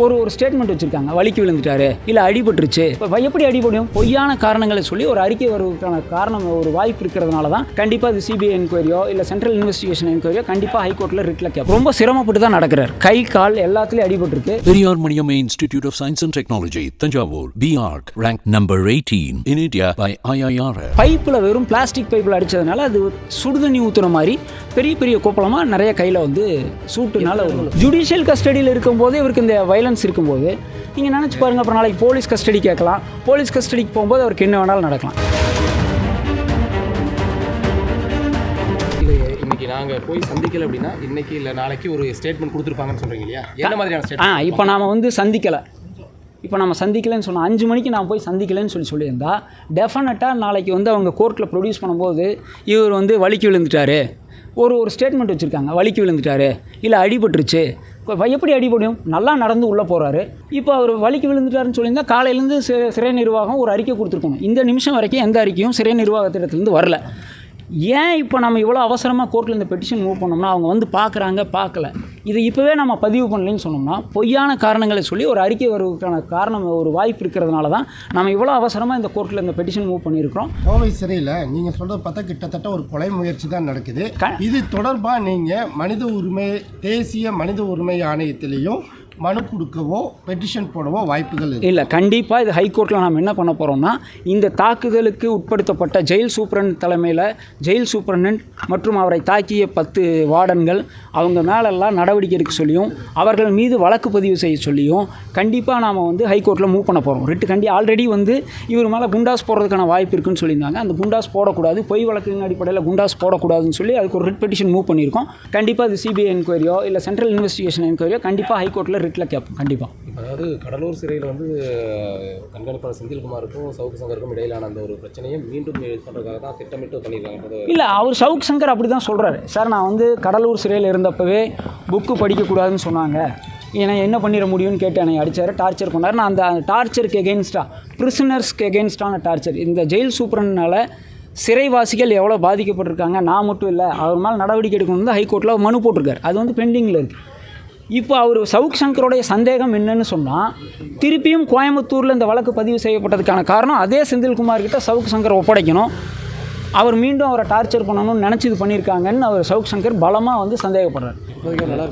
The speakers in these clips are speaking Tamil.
ஒரு ஒரு ஸ்டேட்மெண்ட் வச்சுருக்காங்க. வலிக்கு விழுந்துட்டாரு இல்லை அடிபட்டுருச்சு. இப்போ எப்படி அடிபடும்? பொய்யான காரணங்களை சொல்லி ஒரு அறிக்கை வருவதற்கான காரணம் ஒரு வாய்ப்பு இருக்கிறதுனால தான் கண்டிப்பாக இது சிபிஐ என்கொயரியோ இல்லை சென்ட்ரல் இன்வெஸ்டிகேஷன் என்கொயரியோ கண்டிப்பாக ஹைகோர்ட்டில் ரிட்ல கேட்போம். ரொம்ப சிரமப்பட்டு தான் நடக்கிறார். கை கால் எல்லாத்துலேயும் அடிபட்டிருக்கு. Periyar Maniamma Institute of Science and Technology, Tanjavur, BARC, ranked number 18 in India by IIRF. பைப்பில் வெறும் பிளாஸ்டிக் பைப்பில் அடித்ததுனால அது சுடுதண்ணி ஊற்றுன மாதிரி பெரிய பெரிய கோப்பலமாக நிறைய கையில் வந்து சூட்டுனால ஜுடிஷியல் கஸ்டடியில் இருக்கும்போது இவருக்கு இந்த வைலன்ஸ் இருக்கும்போது நீங்கள் நினச்சி பாருங்கள் அப்புறம் நாளைக்கு போலீஸ் கஸ்டடி கேட்கலாம். போலீஸ் கஸ்டடிக்கு போகும்போது அவருக்கு என்ன வேணாலும் நடக்கலாம். இன்னைக்கு நாங்க போய் சந்திக்கல அப்படின்னா இன்னைக்கு இல்ல நாளைக்கு ஒரு ஸ்டேட்மெண்ட் கொடுத்துருப்பாங்கன்னு சொல்றீங்க இல்லையா? என்ன மாதிரியான ஆ இப்போ நாம் வந்து சந்திக்கலை. இப்போ நம்ம சந்திக்கலைன்னு சொன்னோம் அஞ்சு மணிக்கு நான் போய் சந்திக்கலைன்னு சொல்லி சொல்லியிருந்தா டெஃபினட்டாக நாளைக்கு வந்து அவங்க கோர்ட்டில் ப்ரொடியூஸ் பண்ணும்போது இவர் வந்து வலிக்கு விழுந்துட்டாரு. ஒரு ஒரு ஸ்டேட்மெண்ட் வச்சுருக்காங்க. வலிக்கு விழுந்துட்டாரு இல்லை அடிபட்டுருச்சு. இப்போ எப்படி அடிபடும்? நல்லா நடந்து உள்ளே போகிறாரு இப்போ அவர் வலிக்கு விழுந்துட்டாருன்னு சொல்லியிருந்தால் காலையிலேருந்து சிறை நிர்வாகம் ஒரு அறிக்கை கொடுத்துருக்கணும். இந்த நிமிஷம் வரைக்கும் எந்த அறிக்கையும் சிறை நிர்வாகத்திடத்துலேருந்து வரல. ஏன் இப்போ நம்ம இவ்வளோ அவசரமாக கோர்ட்டில் இந்த பெட்டிஷன் மூவ் பண்ணோம்னா அவங்க வந்து பார்க்குறாங்க பார்க்கல. இது இப்போவே நம்ம பதிவு பண்ணலைன்னு சொன்னோம்னா பொய்யான காரணங்களை சொல்லி ஒரு அறிக்கை வருவதற்கான காரணம் ஒரு வாய்ப்பு இருக்கிறதுனால தான் நம்ம இவ்வளோ அவசரமாக இந்த கோர்ட்டில் இந்த பெட்டிஷன் மூவ் பண்ணியிருக்கிறோம். கோவை சிறையில் நீங்கள் சொல்கிறது பார்த்தா கிட்டத்தட்ட ஒரு கொலை முயற்சி தான் நடக்குது. இது தொடர்பாக நீங்கள் மனித உரிமை தேசிய மனித உரிமை ஆணையத்திலையும் மனு கொடுக்கவோ பெட்டிஷன் போடவோ வாய்ப்புகள் இல்லை கண்டிப்பாக இது ஹைகோர்ட்டில் நாம் என்ன பண்ண போகிறோம்னா இந்த தாக்குதலுக்கு உட்படுத்தப்பட்ட ஜெயில் சூப்பரண்ட் தலைமையில் ஜெயில் சூப்பரண்ட் மற்றும் அவரை தாக்கிய பத்து வார்டன்கள் அவங்க மேலெல்லாம் நடவடிக்கை எடுக்க சொல்லியும் அவர்கள் மீது வழக்கு பதிவு செய்ய சொல்லியும் கண்டிப்பாக நாம் வந்து ஹைகோர்ட்டில் மூவ் பண்ண போகிறோம் ரிட்டு கண்டி ஆல்ரெடி வந்து இவர் மேலே குண்டாஸ் போடுறதுக்கான வாய்ப்பு இருக்குன்னு சொல்லியிருந்தாங்க. அந்த குண்டாஸ் போடக்கூடாது பொய் வழக்கின் அடிப்படையில் குண்டாஸ் போடக்கூடாதுன்னு சொல்லி அதுக்கு ஒரு ரிட் பெட்டிஷன் மூவ் பண்ணியிருக்கோம். கண்டிப்பாக இது சிபிஐ என்கொயரியோ இல்லை சென்ட்ரல் இன்வெஸ்டிகேஷன் என்கொயரியோ கண்டிப்பாக ஹைகோர்ட்டில் ரிட்டில் கேட்போம். கண்டிப்பாக அதாவது கடலூர் சிறையில் வந்து கண்காணிப்பாளர் செந்தில்குமாருக்கும் சவுக்கு சங்கருக்கும் இடையிலான அந்த ஒரு பிரச்சனையை மீண்டும் இது பண்றதுக்காக தான் திட்டமிட்டு பண்ணியிருக்காங்க. இல்லை அவர் சவுக் சங்கர் அப்படி தான் சொல்கிறாரு சார் நான் வந்து கடலூர் சிறையில் இருந்தப்பவே புக்கு படிக்கக்கூடாதுன்னு சொன்னாங்க. ஏன்னா என்ன பண்ணிட முடியும்னு கேட்டு என்னை அடித்தார் டார்ச்சர் பண்ணார். நான் அந்த டார்ச்சருக்கு எகென்ஸ்டாக ப்ரிசனர்ஸ்க்கு எகென்ஸ்டான டார்ச்சர் இந்த ஜெயில் சூப்பரனால சிறைவாசிகள் எவ்வளோ பாதிக்கப்பட்டிருக்காங்க நான் மட்டும் இல்லை அவர் மேலே நடவடிக்கை எடுக்கணும்னு ஹைகோர்ட்டில் மனு போட்டிருக்காரு. அது வந்து பெண்டிங்கில் இருக்குது இப்போ அவர் சவுக் சங்கருடைய சந்தேகம் என்னன்னு சொன்னால் திருப்பியும் கோயம்புத்தூரில் இந்த வழக்கு பதிவு செய்யப்பட்டதுக்கான காரணம் அதே செந்தில்குமார் கிட்ட சவுக் சங்கர் ஒப்படைக்கணும். அவர் மீண்டும் அவரை டார்ச்சர் பண்ணணும்னு நினச்சி இது பண்ணியிருக்காங்கன்னு அவர் சவுக் சங்கர் பலமாக வந்து சந்தேகப்படுறார்.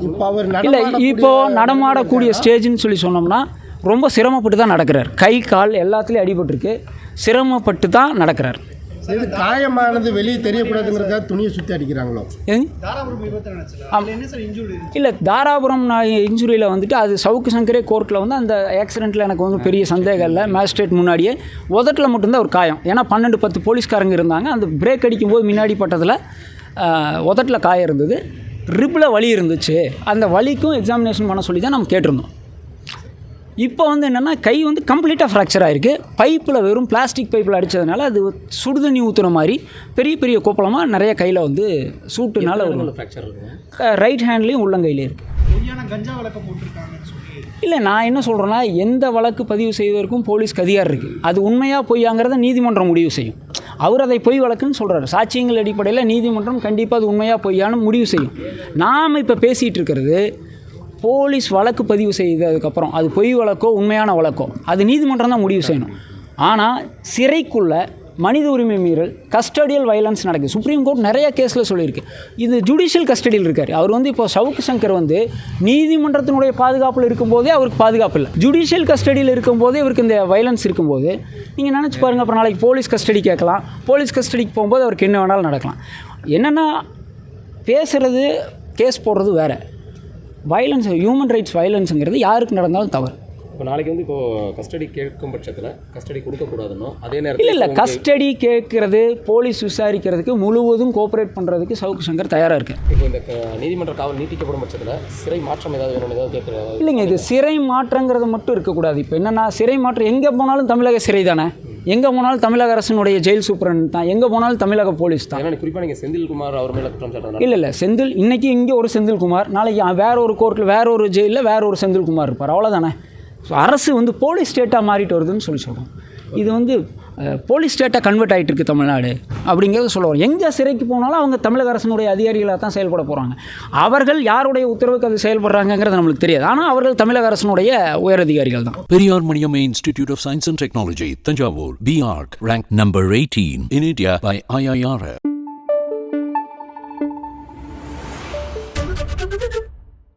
இப்போ அவர் இல்லை நடமாடக்கூடிய- இப்போ நடமாடக்கூடிய ஸ்டேஜ்னு சொல்லி சொன்னோம்னா ரொம்ப சிரமப்பட்டு தான் நடக்கிறார். கை கால் எல்லாத்துலேயும் அடிபட்டிருக்கு. சிரமப்பட்டு தான் நடக்கிறார். இது காயமானது வெளியே தெரியக்கூடாதுங்கிறதுக்காக துணியை சுற்றி அடிக்கிறாங்களோ? இல்லை தாராபுரம் இன்ஜுரியில் வந்துட்டு அது சவுக்கு சங்கரே கோர்ட்டில் வந்து அந்த ஆக்சிடெண்ட்டில் எனக்கு வந்து பெரிய சந்தேகம் இல்லை. மேஜிஸ்ட்ரேட் முன்னாடியே உதட்டில் மட்டும்தான் ஒரு காயம். ஏன்னா பன்னெண்டு பத்து போலீஸ்காரங்க இருந்தாங்க. அந்த பிரேக் அடிக்கும்போது முன்னாடி பட்டதில் உதட்டில் காயம் இருந்தது. ரிப்பில் வலி இருந்துச்சு. அந்த வலிக்கும் எக்ஸாமினேஷன் பண்ண சொல்லி தான் நம்ம கேட்டிருந்தோம். இப்போ வந்து என்னென்னா கை வந்து கம்ப்ளீட்டாக ஃப்ராக்சர் ஆகிருக்கு பைப்பில் வெறும் பிளாஸ்டிக் பைப்பில் அடித்ததுனால அது சுடுதண்ணி ஊற்றுன மாதிரி பெரிய பெரிய கோப்பலமாக நிறைய கையில் வந்து சூட்டுனால ஒரு ஃப்ராக்சர் ரைட் ஹேண்ட்லேயும் உள்ளங்கையிலே இருக்கு. இல்லை நான் என்ன சொல்கிறேன்னா எந்த வழக்கு பதிவு செய்வதற்கும் போலீஸ்க்கு அதிகாரம் இருக்குது அது உண்மையாக பொய்யாங்கிறத நீதிமன்றம் முடிவு செய்யும். அவர் அதை பொய் வழக்குன்னு சொல்கிறாரு சாட்சியங்கள் அடிப்படையில் நீதிமன்றம் கண்டிப்பாக அது உண்மையாக பொய்யான்னு முடிவு செய்யும். நாம் இப்போ பேசிகிட்டு இருக்கிறது போலீஸ் வழக்கு பதிவு செய்ததுக்கப்புறம் அது பொய் வழக்கோ உண்மையான வழக்கோ அது நீதிமன்றம் தான் முடிவு செய்யணும். ஆனால் சிறைக்குள்ள மனித உரிமை மீறல் கஸ்டடியல் வயலன்ஸ் நடக்குது. சுப்ரீம் கோர்ட் நிறைய கேஸில் சொல்லியிருக்கு. இது ஜுடிஷியல் கஸ்டடியில் இருக்கார். அவர் வந்து இப்போ சவுக்கு சங்கர் வந்து நீதிமன்றத்தினுடைய பாதுகாப்பில் இருக்கும்போதே அவருக்கு பாதுகாப்பு இல்லை. ஜுடிஷியல் கஸ்டடியில் இருக்கும்போதே இவருக்கு இந்த வயலன்ஸ் இருக்கும்போது நீங்கள் நினச்சி பாருங்கள் அப்புறம் நாளைக்கு போலீஸ் கஸ்டடி கேட்கலாம். போலீஸ் கஸ்டடிக்கு போகும்போது அவருக்கு என்ன வேணாலும் நடக்கலாம். என்னென்னா பேசுகிறது கேஸ் போடுறது வேறு. வயலன்ஸ் ஹியூமன் ரைட்ஸ் வயலன்ஸுங்கிறது யாருக்கு நடந்தாலும் தவறு. இப்போ நாளைக்கு வந்து இப்போ கஸ்டடி கேட்கும் பட்சத்தில் கஸ்டடி கொடுக்கக்கூடாதுன்னோ அதே இல்லை நேரத்தில் இல்லை கஸ்டடி கேட்கறது போலீஸ் விசாரிக்கிறதுக்கு முழுவதும் கோஆப்ரேட் பண்ணுறதுக்கு சவுக்கு சங்கர் தயாராக இருக்கு இப்போ இந்த நீதிமன்ற காவல் நீட்டிக்கப்படும் பட்சத்தில் சிறை மாற்றம் ஏதாவது வேணும்னு ஏதாவது கேட்குற இல்லைங்க இது சிறை மாற்றங்கிறது மட்டும் இருக்கக்கூடாது. இப்போ என்னென்னா சிறை மாற்றம் எங்கே போனாலும் தமிழக சிறை தானே? எங்கே போனாலும் தமிழக அரசினுடைய ஜெயில் சூப்பரண்ட் தான். எங்கே போனாலும் தமிழக போலீஸ் தான். குறிப்பாக நீங்கள் செந்தில்குமார் அவர் மேலே குற்றம் இல்லை இல்லை. செந்தில் இன்னைக்கு இங்கே ஒரு செந்தில்குமார் நாளைக்கு வேற ஒரு கோர்ட்டில் வேற ஒரு ஜெயிலில் வேற ஒரு செந்தில்குமார் இருப்பார். அவ்வளோதானே ஸோ அரசு வந்து போலீஸ் ஸ்டேட்டாக மாறிட்டு வருதுன்னு சொல்லி சொல்கிறோம் இது வந்து போலீஸ் ஸ்டேட்டாக கன்வெர்ட் ஆகிட்டு இருக்கு தமிழ்நாடு அப்படிங்கிறது சொல்ல வரோம் எங்கே சிறைக்கு போனாலும் அவங்க தமிழக அரசினுடைய அதிகாரிகளாக தான் செயல்பட போகிறாங்க அவர்கள் யாருடைய உத்தரவுக்கு அது செயல்படுறாங்கங்கிறது நம்மளுக்கு தெரியாது. ஆனால் அவர்கள் தமிழக அரசினுடைய உயரதிகாரிகள் தான். Periyar Maniamma Institute of Science and Technology, Tanjavur, BARC, ranked number 18 in India by IIRF.